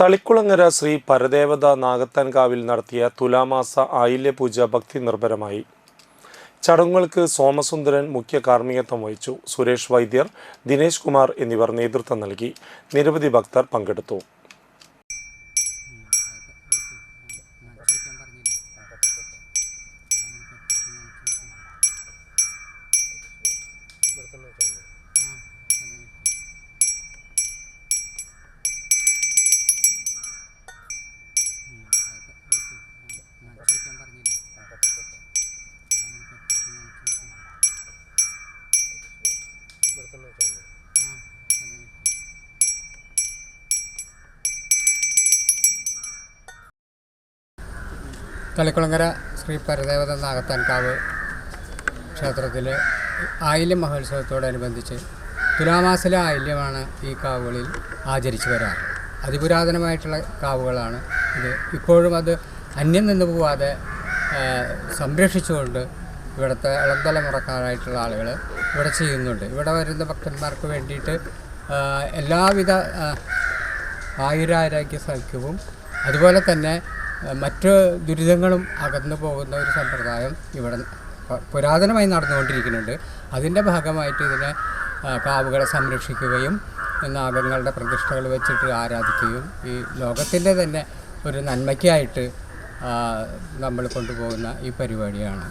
തളിക്കുളങ്ങര ശ്രീ പരദേവത നാഗത്താൻകാവിൽ നടത്തിയ തുലാമാസ ആയില്യപൂജ ഭക്തി നിർഭരമായി. ചടങ്ങുകൾക്ക് സോമസുന്ദരൻ മുഖ്യ കാർമ്മികത്വം വഹിച്ചു. സുരേഷ് വൈദ്യർ ദിനേശ് കുമാർ എന്നിവർ നേതൃത്വം നൽകി. നിരവധി ഭക്തർ പങ്കെടുത്തു. തളിക്കുളങ്ങര ശ്രീ പരദേവത നാഗത്താൻകാവ് ക്ഷേത്രത്തിൽ ആയില്യം മഹോത്സവത്തോടനുബന്ധിച്ച് തുലാമാസിലെ ആയില്യമാണ് ഈ കാവുകളിൽ ആചരിച്ചു വരാറ്. അതിപുരാതനമായിട്ടുള്ള കാവുകളാണ് ഇത്. ഇപ്പോഴും അത് അന്യം നിന്ന് പോവാതെ സംരക്ഷിച്ചുകൊണ്ട് ഇവിടുത്തെ ഇളം തലമുറക്കാരായിട്ടുള്ള ആളുകൾ ഇവിടെ ചെയ്യുന്നുണ്ട്. ഇവിടെ വരുന്ന ഭക്തന്മാർക്ക് വേണ്ടിയിട്ട് എല്ലാവിധ ആയുരാരോഗ്യ സൗഖ്യവും അതുപോലെ തന്നെ മറ്റ് ദുരിതങ്ങളും അകന്നു പോകുന്ന ഒരു സമ്പ്രദായം ഇവിടെ പുരാതനമായി നടന്നുകൊണ്ടിരിക്കുന്നുണ്ട്. അതിന്റെ ഭാഗമായിട്ട് ഇതിനെ കാവുകളെ സംരക്ഷിക്കുകയും നാഗങ്ങളുടെ പ്രതിഷ്ഠകൾ വെച്ചിട്ട് ആരാധിക്കുകയും ഈ ലോകത്തിന്റെ തന്നെ ഒരു നന്മയ്ക്കായിട്ട് നമ്മൾ കൊണ്ടുപോകുന്ന ഈ പരിപാടിയാണ്.